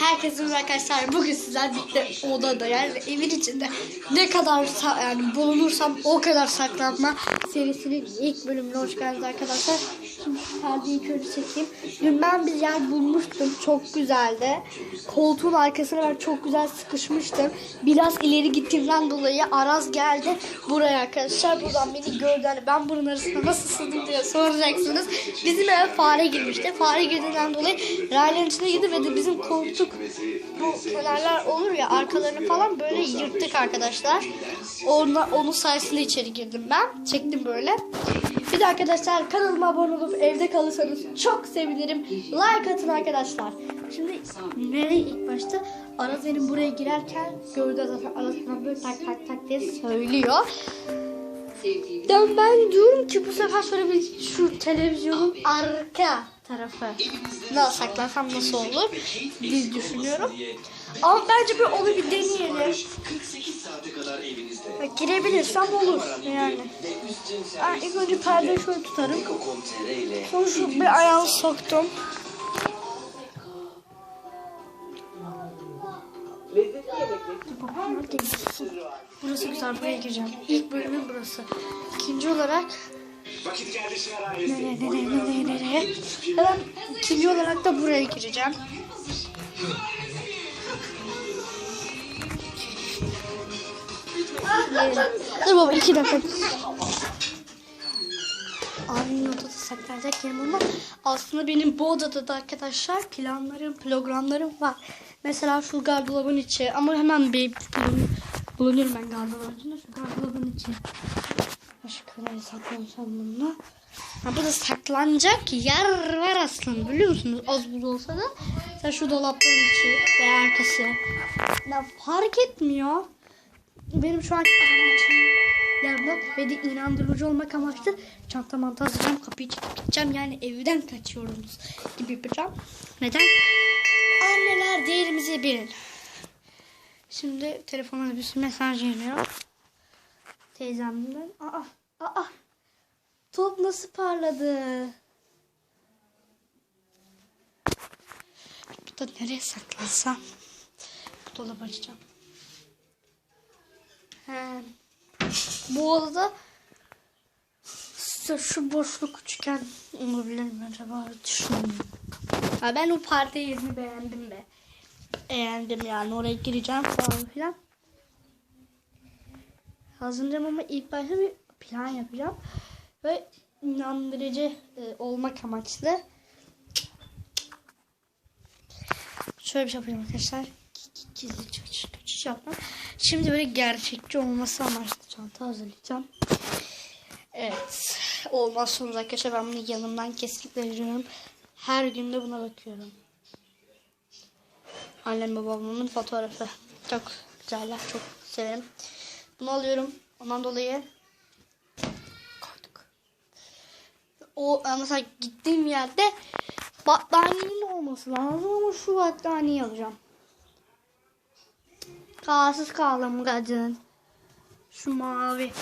Herkese merhaba arkadaşlar. Bugün sizlerle birlikte odada yani evin içinde ne kadar yani bulunursam o kadar saklanma serisinin ilk bölümüne hoş geldiniz arkadaşlar. Şimdi perdeyi şöyle çekeyim. Dün ben bir yer bulmuştum. Çok güzeldi. Koltuğun arkasına ben çok güzel sıkışmıştım. Biraz ileri gittiğimden dolayı Araz geldi buraya arkadaşlar. Buradan beni gördü. Hani ben bunun arasında nasıl sığdım diye soracaksınız. Bizim eve fare girmişti. Fare girdiğinden dolayı rayların içine girdi ve de bizim koltuk bu kenarlar olur ya arkalarını falan böyle yırttık arkadaşlar. Onunla, onun sayesinde içeri girdim ben. Çektim böyle. Bir de arkadaşlar kanalıma abone olup evde kalırsanız çok sevinirim. Like atın arkadaşlar. Şimdi nereye ilk başta Araz benim buraya girerken gördü zaten bana böyle tak tak tak diye söylüyor. Ben, ben diyorum ki bu sefer şöyle bir şu televizyonun arka tarafı nasıl saklarsam nasıl olur diye düşünüyorum. Ama bence bir onu bir deneyelim. 48 saate kadar evinizde. Bak, girebilirsem olur yani. Ben ilk önce perdeyi şöyle tutarım. Sonra şu bir ayağımı soktum. Burası güzel buraya gireceğim. İlk bölümüm burası. İkinci olarak nereye nereye nereye nereye? Hemen ikinci olarak da buraya gireceğim. Dur baba iki dakika. Abimin odada saklanacak yerim ama aslında benim bu odada da arkadaşlar planlarım, programlarım var. Mesela şu gardırobun içi ama hemen bir bulun, bulunurum ben gardırobun içinde. Şu gardırobun içi. Başka nereye saklansam bununla? Ha, burada saklanacak yer var aslında biliyor musunuz? Az buz olsa da. Mesela şu dolapların içi veya arkası. Ya fark etmiyor. Benim şu an için yapmak ve de inandırıcı olmak amaçlı çanta mantı hazırlayacağım. Kapıyı çekip gideceğim. Yani evden kaçıyoruz gibi yapacağım. Neden? Anneler değerimizi bilin. Şimdi telefona bir mesaj geliyor. Teyzemden. Aa, aa. Top nasıl parladı? Burada nereye saklansam? Bu dolabı açacağım. He. Bu odada işte şu boşluk üçgen olabilir mi acaba düşünüyorum. Ha, ben o parti yerini beğendim be. Beğendim yani oraya gireceğim falan filan. Hazırlayacağım ama ilk başta bir plan yapacağım. Ve inandırıcı e, olmak amaçlı. Şöyle bir şey yapacağım arkadaşlar. Gizli kaçış yapmam. Şimdi böyle gerçekçi olması amaçlı çanta hazırlayacağım. Evet. Olmazsanız arkadaşlar ben bunu yanımdan kesinlikle veriyorum. Her gün de buna bakıyorum. Annem babamın fotoğrafı. Çok güzeller. Çok severim. Bunu alıyorum. Ondan dolayı koyduk. O mesela gittiğim yerde battaniyenin olması lazım ama şu battaniyeyi alacağım. Kağıtsız kaldım kadın. Şu mavi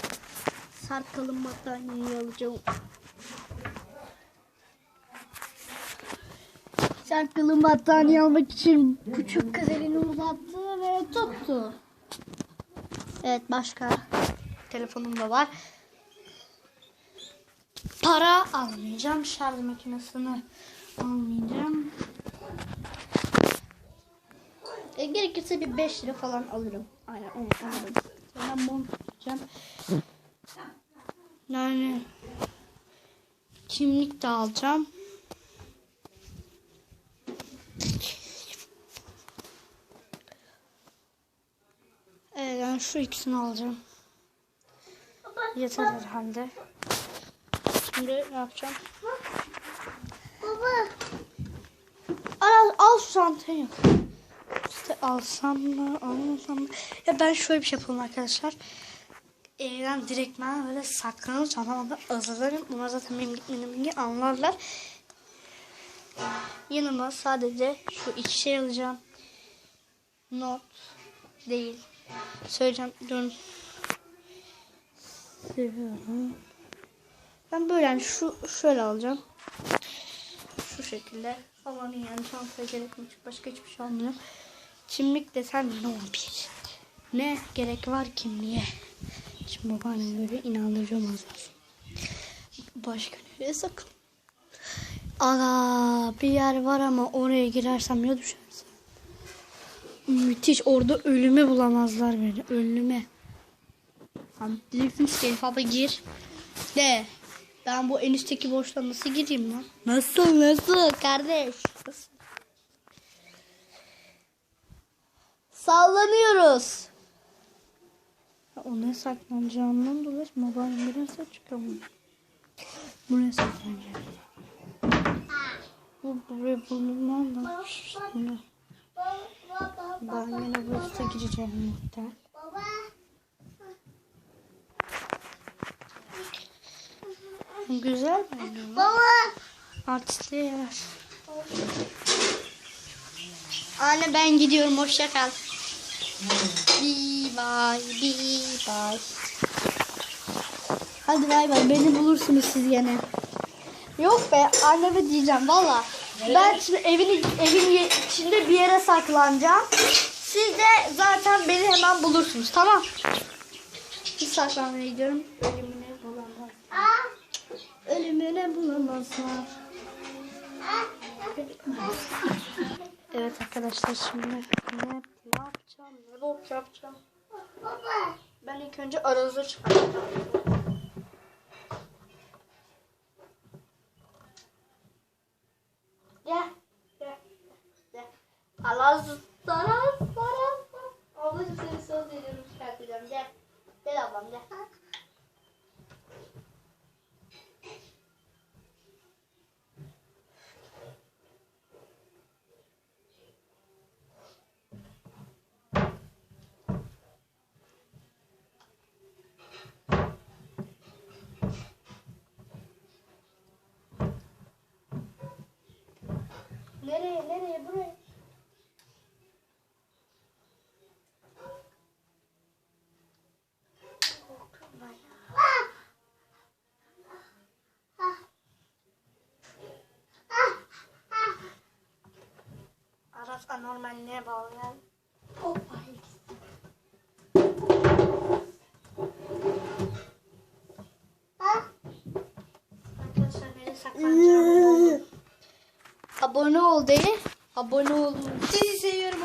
sarkalım battaniyeyi alacağım. Sarkalım battaniye almak için küçük kız elini uzattı ve tuttu. Evet başka telefonum da var. Para almayacağım. Şarj makinesini almayacağım. E, gerekirse bir 5 lira falan alırım. Aynen onu alırım. Ben bunu tutacağım. Yani kimlik de alacağım. Evet ben şu ikisini alacağım. Yeter herhalde. Şimdi ne yapacağım? Baba. Al, al şu çantayı. İşte alsam mı almasam mı? Ya ben şöyle bir şey yapalım arkadaşlar. Evden direktmen böyle saklanır çantamda hazırlarım. Bunlar zaten benim gitmediğimi anlarlar. Yanıma sadece şu iki şey alacağım. Not değil. Söyleyeceğim. Seviyorum. Ben böyle yani şu şöyle alacağım. Şu şekilde. Havanın yani çantaya gerek yok. Başka hiçbir şey olmuyor. Çimlik desen no bir. Ne gerek var kimliğe? Şimdi babaannem böyle inandırıcı olmaz lazım. Başka nereye sakın? Ala bir yer var ama oraya girersem ya düşersem. Müthiş orada ölümü bulamazlar beni. Ölüme. Abi diyeceksiniz ki Elif abla gir. De. Ben bu en üstteki boşluğa nasıl gireyim lan? Nasıl nasıl kardeş? Nasıl? Sallanıyoruz. Ona saklanacağımdan dolayı mobilim biraz çıkıyor mu? Buraya saklanacağım. Bu buraya bulunmam da. Bunu. Ben yine buraya gireceğim muhtemelen. Güzel bence. Baba. Artistli yer. Anne ben gidiyorum. Hoşça kal. Bye. Bye bye. Hadi bay bay. Beni bulursunuz siz gene. Yok be anneme diyeceğim valla. Ben şimdi evin evin içinde bir yere saklanacağım. Siz de zaten beni hemen bulursunuz tamam. Bir saklanmaya gidiyorum. Ölümüne bulamaz. Ölümüne bulamazlar. Evet arkadaşlar şimdi ne, ne yapacağım? Ne yapacağım? Ben ilk önce arazı çıkartacağım. Gel. Gel. Gel. Araz. Araz. Araz. Ablacığım seni söz veriyorum çıkartacağım. Gel. Gel ablam gel. Nereye? Nereye? Buraya. Aras anormalliğe bağlı yani. Hoppa. Arkadaşlar beni saklanacağım. Abone ol diye. Abone ol. Sizi seviyorum.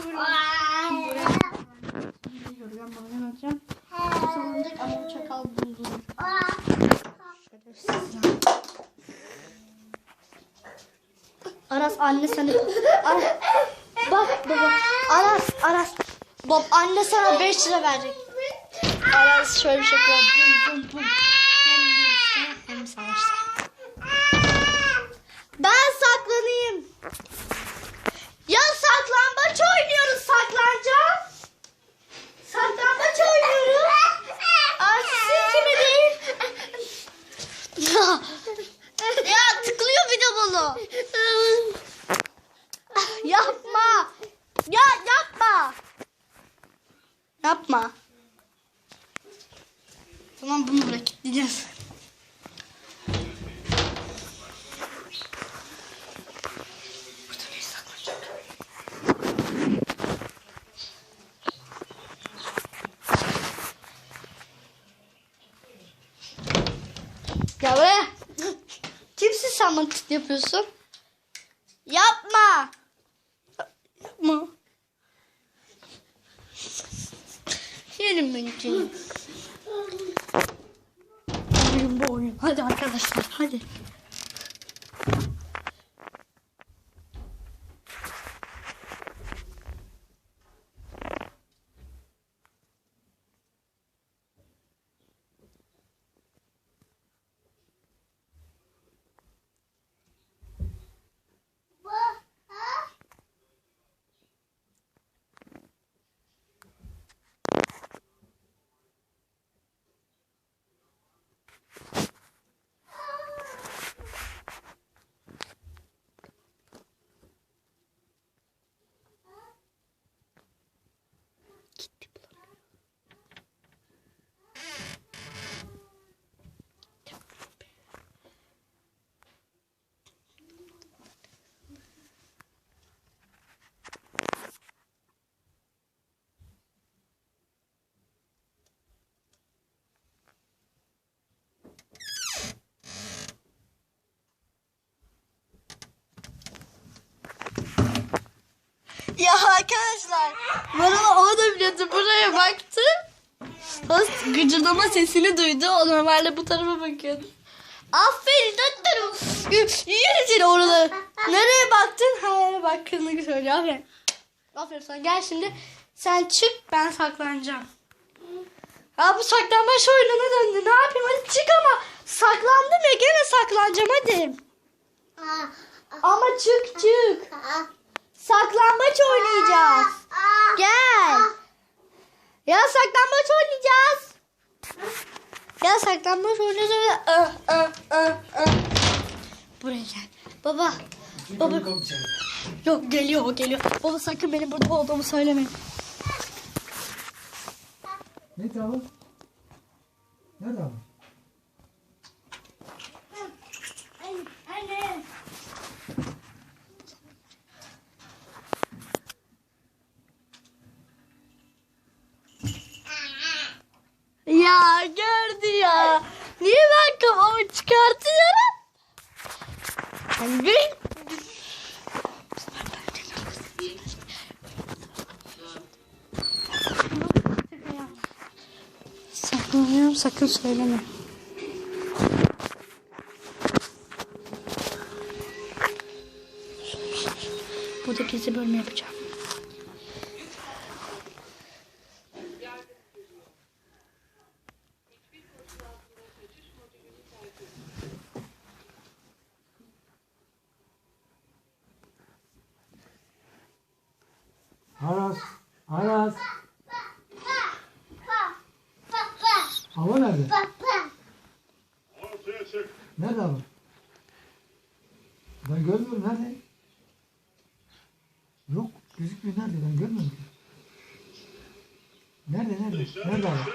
Aras anne sana Aras, bak baba Aras Aras Bab anne sana 5 lira verecek. Aras şöyle bir şey yapıyor. Bum bum bum. Hem bir hem savaşta. Ben saklanayım. Ya saklambaç oynuyoruz saklanacağım. Saklambaç oynuyoruz. Artistin kimi değil? Ya, ya tıklıyor bir de bunu. yapma. Ya yapma. Yapma. Tamam bunu bırak gideceğiz. Burada bir saklanacak. Ya buraya. Kimsin sen bana tık yapıyorsun? Yapma. Yapma. Yerim ben. Hadi arkadaşlar hadi. Arkadaşlar bana o da biliyordu buraya baktı. O gıcırdama sesini duydu. O normalde bu tarafa bakıyordu. Aferin döndürüm. Yürü seni orada. Nereye baktın? Ha yere baktığını söylüyor. Aferin. Aferin sana. Gel şimdi. Sen çık ben saklanacağım. Ya bu saklanmaç oyununa döndü. Ne yapayım? Hadi çık ama. Saklandım ya gene saklanacağım hadi. Ama çık çık. Saklambaç oynayacağız. Gel. Ya saklambaç oynayacağız. Ya saklambaç oynayacağız. Buraya gel. Baba. Baba. Yok geliyor o geliyor. Baba sakın benim burada olduğumu söylemeyin. Ne abi? Nerede abi? Ya gördü ya. Niye ben kafamı çıkartıyorum? Hani bir... Saklanıyorum sakın söyleme. Burada gezi bölümü yapacağım. Aras. Aras. Hava nerede? Nerede hava? Ben görmüyorum. Nerede? Yok. Gözükmüyor. Nerede? Ben görmüyorum. ki. Nerede? Nerede? Nerede hava?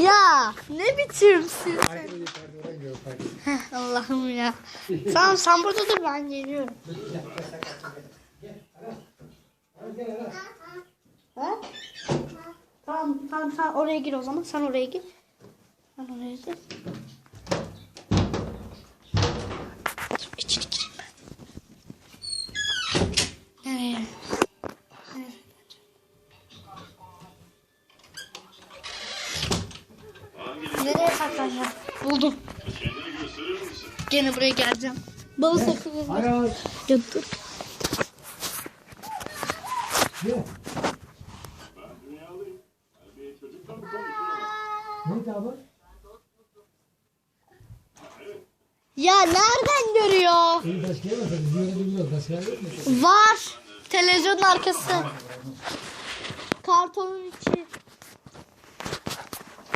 Ya ne biçimsin sen? Heh, Allah'ım ya. tamam sen burada dur ben geliyorum. Ha? Tamam tamam sen oraya gir o zaman sen oraya gir. Sen oraya gir. Dur, İçeri gireyim ben. Nereye? Gene buraya geleceğim. Baba sakın. Aras. Ya dur. Gel. Neydi abi? Ya nereden görüyor? Var. Televizyonun arkası. Kartonun içi.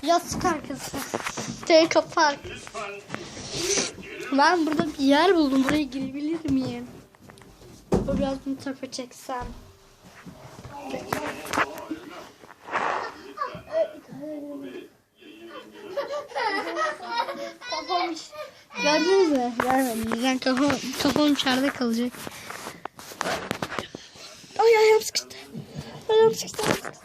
Yastık arkası. Tel kapı arkası. Ben burada bir yer buldum. Buraya girebilir miyim? Biraz bunu tarafa çeksem. Kafam Gördünüz mü? Görmedim. Ben kafam, kafam içeride kalacak. Ay ayağım sıkıştı. Ayağım sıkıştı. ayağım sıkıştı.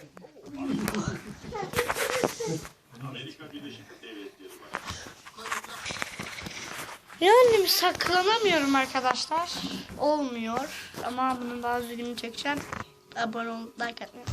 Yani saklanamıyorum arkadaşlar. Olmuyor. Ama bunun daha düzgününü çekeceğim. Abone olup like atmayı.